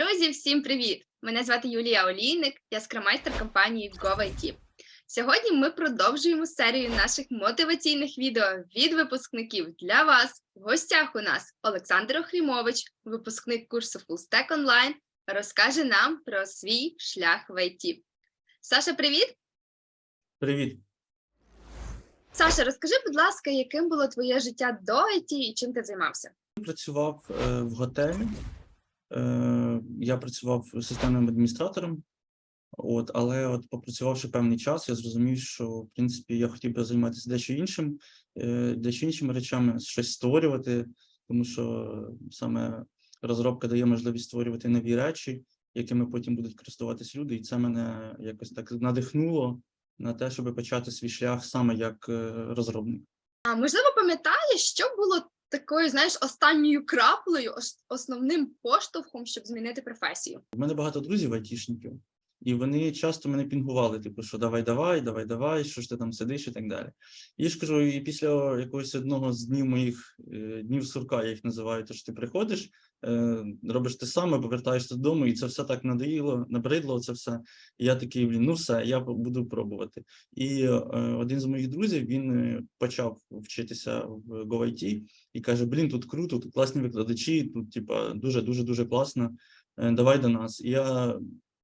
Друзі, всім привіт! Мене звати Юлія Олійник, я скрамайстер компанії GoVIT. Сьогодні ми продовжуємо серію наших мотиваційних відео від випускників для вас. В гостях у нас Олександр Охрімович, випускник курсу FullStack Online, розкаже нам про свій шлях в IT. Саша, привіт! Привіт. Саша, розкажи, будь ласка, яким було твоє життя до IT і чим ти займався? Працював е, в готелі. Е, я працював системним адміністратором. От, але от попрацювавши певний час, я зрозумів, що в принципі я хотів би займатися дещо іншим, е, дещо іншими речами, щось створювати, тому що саме розробка дає можливість створювати нові речі, якими потім будуть користуватись люди, і це мене якось так надихнуло на те, щоб почати свій шлях саме як е, розробник. А можливо, пам'ятаєш, що було такою, знаєш, останньою краплею, основним поштовхом, щоб змінити професію? У мене багато друзів айтішників, і вони часто мене пінгували, типу, що давай, давай, давай, давай, що ж ти там сидиш і так далі. І ж кажу, і після якогось одного з днів моїх е, днів сурка, я їх називаю, то що ти приходиш, робиш те саме, повертаєшся додому, і це все так надоїло, набридло це все. І я такий, блін, ну все, я буду пробувати. І е, один з моїх друзів він е, почав вчитися в GoIT і каже: Блін, тут круто, тут класні викладачі, тут, типа, дуже, дуже, дуже класно. е, Давай до нас. І я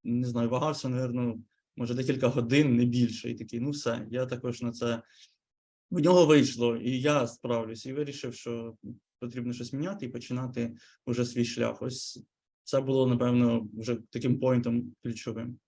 не знаю, вагався, напевно, може декілька годин, не більше. І такий, ну все, я також на це в нього вийшло, і я справлюсь, і вирішив, що потрібно щось міняти і починати уже свій шлях. Ось це було, напевно, вже таким поінтом ключовим.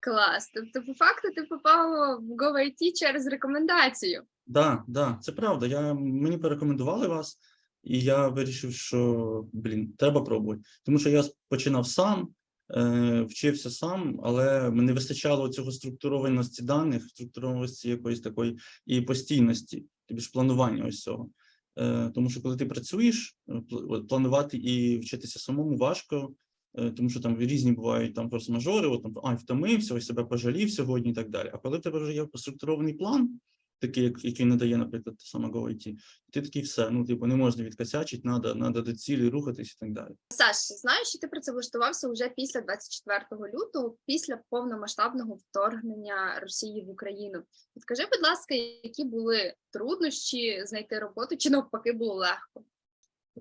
Клас. Тобто, по факту, ти попав в GoIT через рекомендацію. Да, да, це правда. Я мені порекомендували вас, і я вирішив, що блін, треба пробувати. Тому що я починав сам, е, вчився сам, але мені вистачало цього структурованості даних, структурованості якоїсь такої і постійності, тобі ж планування ось цього. Е, тому що коли ти працюєш, е, планувати і вчитися самому важко, е, тому що там різні бувають там форс-мажори, от там ай, втомився, ось себе пожалів сьогодні і так далі. А коли в тебе вже є структурований план, такий, як, який надає, наприклад, саме GoIT, ти такий все, ну, типу, не можна відкосячити, треба, треба до цілі рухатись і так далі. Саш, знаю, що ти працевлаштувався вже після 24 лютого, після повномасштабного вторгнення Росії в Україну. Підкажи, будь ласка, які були труднощі знайти роботу, чи навпаки було легко?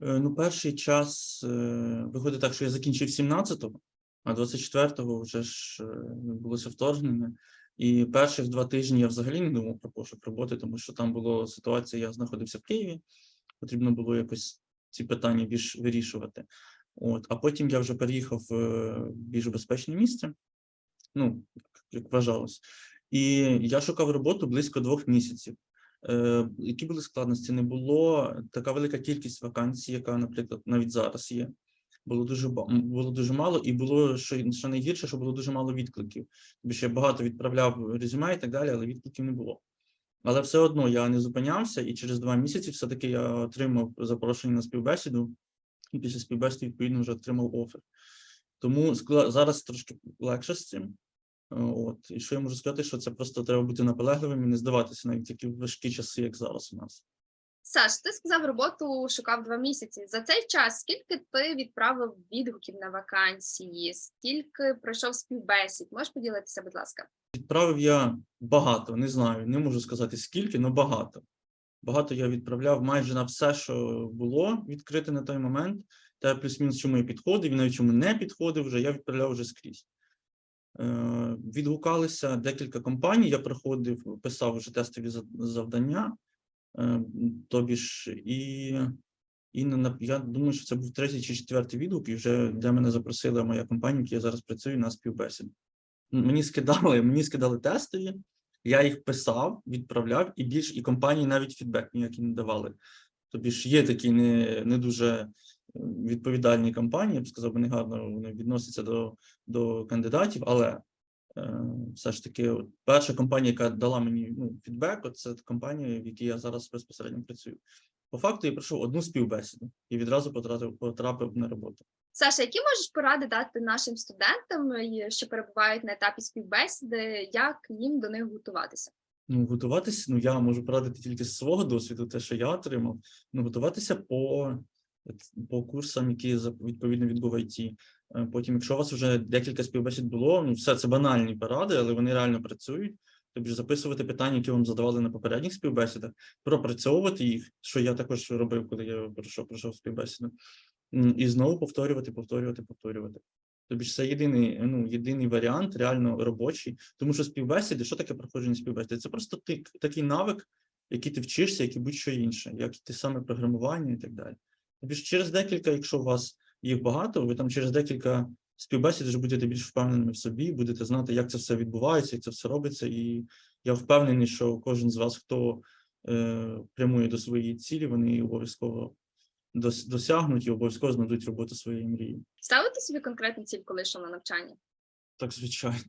Е, Ну, перший час е, виходить так, що я закінчив 17-го, а 24-го вже ж е, відбулося вторгнення. І перших два тижні я взагалі не думав про пошук роботи, тому що там була ситуація, я знаходився в Києві, потрібно було якось ці питання більш вирішувати. От, а потім я вже переїхав в е, більш безпечне місце, ну, як- вважалось. І я шукав роботу близько двох місяців. Е, які були складності? Не було така велика кількість вакансій, яка, наприклад, навіть зараз є. Було дуже було дуже мало, і було що, що найгірше, що було дуже мало відкликів. Тобі ще багато відправляв резюме і так далі, але відкликів не було. Але все одно я не зупинявся, і через два місяці все-таки я отримав запрошення на співбесіду, і після співбесіди, відповідно, вже отримав офер. Тому зараз трошки легше з цим. От, і що я можу сказати, що це просто треба бути наполегливим і не здаватися навіть такі важкі часи, як зараз у нас. Саш, ти сказав, роботу шукав два місяці. За цей час скільки ти відправив відгуків на вакансії, скільки пройшов співбесід? Можеш поділитися, будь ласка? Відправив я багато, не знаю, не можу сказати скільки, але багато. Багато я відправляв майже на все, що було відкрите на той момент. Та плюс-мінус, чому я підходив, і навіть чому не підходив, вже я відправляв вже скрізь. Е, відгукалися декілька компаній. Я приходив, писав вже тестові завдання. Е, тобі ж, і, і я думаю, що це був третій чи четвертий відгук, і вже для мене запросила моя компанія, в я зараз працюю на співбесіду. Мені скидали, мені скидали тестові, я їх писав, відправляв, і більш і компанії навіть фідбек ніякий не давали. Тобі ж є такі не, не дуже е, відповідальні компанії, я б сказав, вони гарно вони відносяться до, до кандидатів, але все ж таки, от перша компанія, яка дала мені ну, фідбек, це компанія, в якій я зараз безпосередньо працюю. По факту я пройшов одну співбесіду і відразу потрапив, потрапив на роботу. Саша, які можеш поради дати нашим студентам, е, що перебувають на етапі співбесіди, як їм до них готуватися? Ну, готуватися, ну я можу порадити тільки з свого досвіду, те, що я отримав. Ну, готуватися по по курсам, які відповідно від GovIT. Е, Потім, якщо у вас вже декілька співбесід було, ну все це банальні поради, але вони реально працюють. Тобі записувати питання, які вам задавали на попередніх співбесідах, пропрацьовувати їх, що я також робив, коли я пройшов, пройшов співбесіду, і знову повторювати, повторювати, повторювати. Тобі ж це єдиний, ну, єдиний варіант, реально робочий, тому що співбесіди, що таке проходження співбесіди? Це просто ти, такий навик, який ти вчишся, як і будь-що інше, як і те саме програмування і так далі. Тобі ж через декілька, якщо у вас їх багато, ви там через декілька співбесід вже будете більш впевненими в собі, будете знати, як це все відбувається, як це все робиться. І я впевнений, що кожен з вас, хто е, прямує до своєї цілі, вони обов'язково досягнуть і обов'язково знайдуть роботу своєї мрії. Ставити собі конкретну ціль, коли йшов на навчання? Так, звичайно.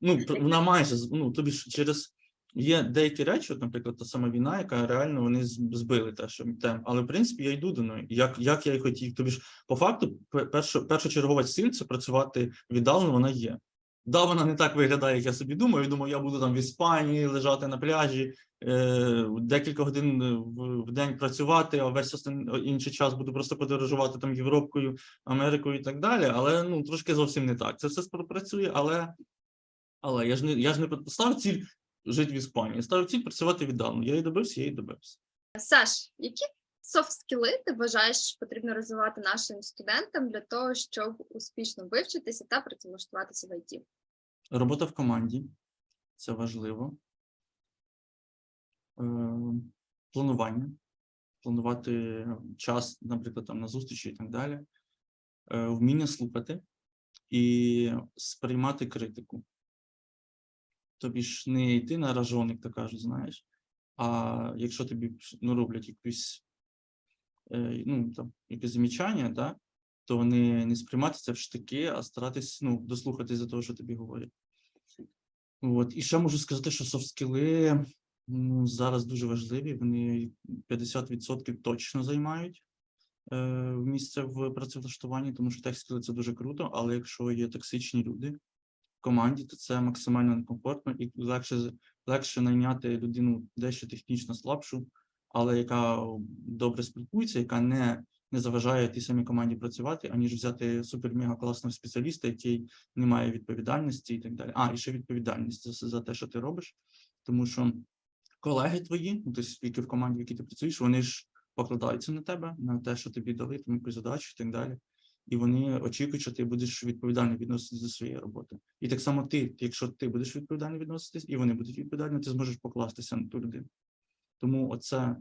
Ну, вона майже ну, тобі ж через є деякі речі, от, наприклад, та сама війна, яка реально вони збили те, що тем. Але в принципі я йду до неї. Як, як я й хотів. Тобі ж по факту, пе- першо, першочергова ціль це працювати віддалено, вона є. Да, вона не так виглядає, як я собі думаю. Я думаю, я буду там в Іспанії лежати на пляжі, е, декілька годин е, в, в день працювати, а весь інший час буду просто подорожувати там Європкою, Америкою і так далі. Але ну трошки зовсім не так. Це все співпрацює, але, але я ж не я ж не поставив ціль жити в Іспанії. Я ставив ціль працювати віддалено. Я її добився, я її добився. Саш, які софт-скіли ти вважаєш потрібно розвивати нашим студентам для того, щоб успішно вивчитися та працевлаштуватися в ІТ? Робота в команді це важливо. Е, планування, планувати час, наприклад, там на зустрічі і так далі. Е, вміння слухати і сприймати критику. Тобі ж не йти на ражон, як то кажуть, знаєш. А якщо тобі ну, роблять якусь, е, ну, там, якесь замічання, да, то не сприймати це в штики, а старатись ну, дослухатись до того, що тобі говорять. От. І ще можу сказати, що софт-скіли ну, зараз дуже важливі. Вони 50% точно займають е, місце в працевлаштуванні, тому що тех-скіли це дуже круто, але якщо є токсичні люди команді, то це максимально некомфортно і легше, легше найняти людину дещо технічно слабшу, але яка добре спілкується, яка не, не заважає тій самій команді працювати, аніж взяти супер-мега класного спеціаліста, який не має відповідальності і так далі. А, і ще відповідальність за, за те, що ти робиш, тому що колеги твої, ну, тобто які в команді, в якій ти працюєш, вони ж покладаються на тебе, на те, що тобі дали, там якусь задачу і так далі. І вони очікують, що ти будеш відповідально відноситися до своєї роботи. І так само ти, якщо ти будеш відповідально відноситись, і вони будуть відповідально, ти зможеш покластися на ту людину. Тому оце,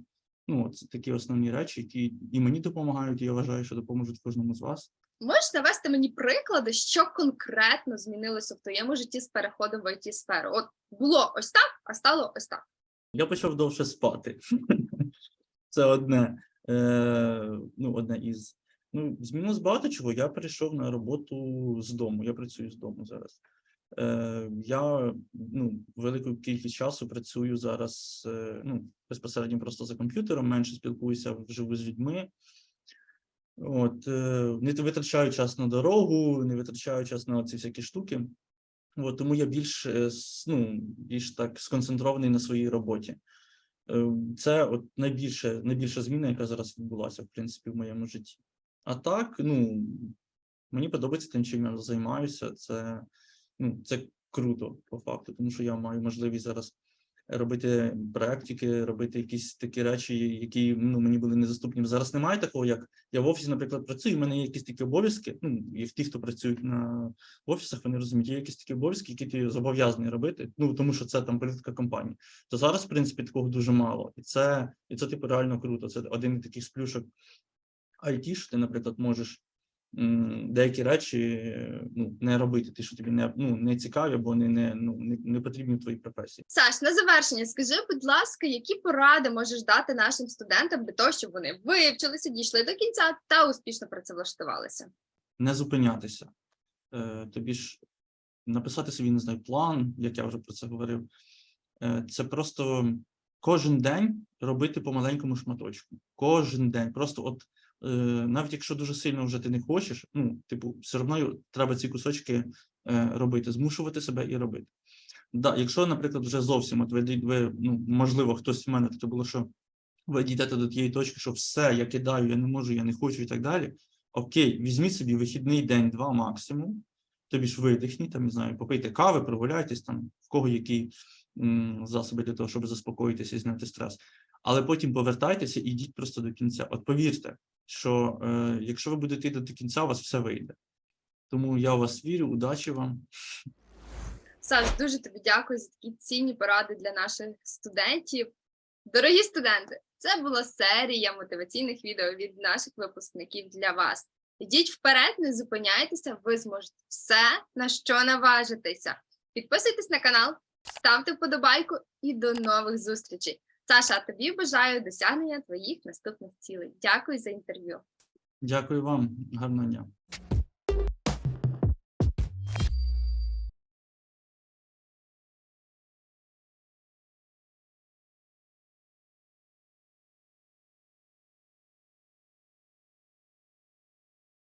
ну, це такі основні речі, які і мені допомагають, і я вважаю, що допоможуть кожному з вас. Можеш навести мені приклади, що конкретно змінилося в твоєму житті з переходом в it сферу? От було ось так, а стало ось так. Я почав довше спати. Це одне, е, ну, одне із. Ну, змінилось багато чого. Я перейшов на роботу з дому. Я працюю з дому зараз. Е, я ну, велику кількість часу працюю зараз е, ну, безпосередньо просто за комп'ютером, менше спілкуюся вживу з людьми. От, е, не витрачаю час на дорогу, не витрачаю час на ці всякі штуки. От, тому я більш, е, ну, більш так сконцентрований на своїй роботі. Е, Це от найбільше, найбільша зміна, яка зараз відбулася, в принципі, в моєму житті. А так, ну, мені подобається тим, чим я займаюся. Це, ну, це круто по факту, тому що я маю можливість зараз робити практики, робити якісь такі речі, які ну, мені були недоступні. Зараз немає такого, як я в офісі, наприклад, працюю, в мене є якісь такі обов'язки. Ну, і ті, хто працюють на офісах, вони розуміють, є якісь такі обов'язки, які ти зобов'язаний робити, ну тому що це там політика компанії. То зараз, в принципі, такого дуже мало. І це, і це типу реально круто. Це один із таких з плюшок IT, що ти, наприклад, можеш деякі речі ну, не робити, ті, що тобі не, ну, не цікаві, або не, не, ну, не, не потрібні в твоїй професії. Саш, на завершення, скажи, будь ласка, які поради можеш дати нашим студентам для того, щоб вони вивчилися, дійшли до кінця та успішно працевлаштувалися? не зупинятися. Е, тобі ж написати собі, не знаю, план, як я вже про це говорив. Е, це просто кожен день робити по маленькому шматочку. Кожен день. Просто от навіть якщо дуже сильно вже ти не хочеш, ну, типу, все одно треба ці кусочки е, робити, змушувати себе і робити. Да, якщо, наприклад, вже зовсім, от ви, ви ну, можливо, хтось в мене таке було, що ви дійдете до тієї точки, що все, я кидаю, я не можу, я не хочу і так далі. Окей, візьміть собі вихідний день, два максимум, тобі ж видихніть, там, не знаю, попийте кави, прогуляйтесь, там, в кого які м, засоби для того, щоб заспокоїтися і зняти стрес. Але потім повертайтеся і йдіть просто до кінця. От повірте, що е, якщо ви будете йти до кінця, у вас все вийде. Тому я у вас вірю, удачі вам. Саш, дуже тобі дякую за такі цінні поради для наших студентів. Дорогі студенти, це була серія мотиваційних відео від наших випускників для вас. Йдіть вперед, не зупиняйтеся, ви зможете все, на що наважитеся. Підписуйтесь на канал, ставте вподобайку і до нових зустрічей. Саша, тобі бажаю досягнення твоїх наступних цілей. Дякую за інтерв'ю. Дякую вам, гарного дня.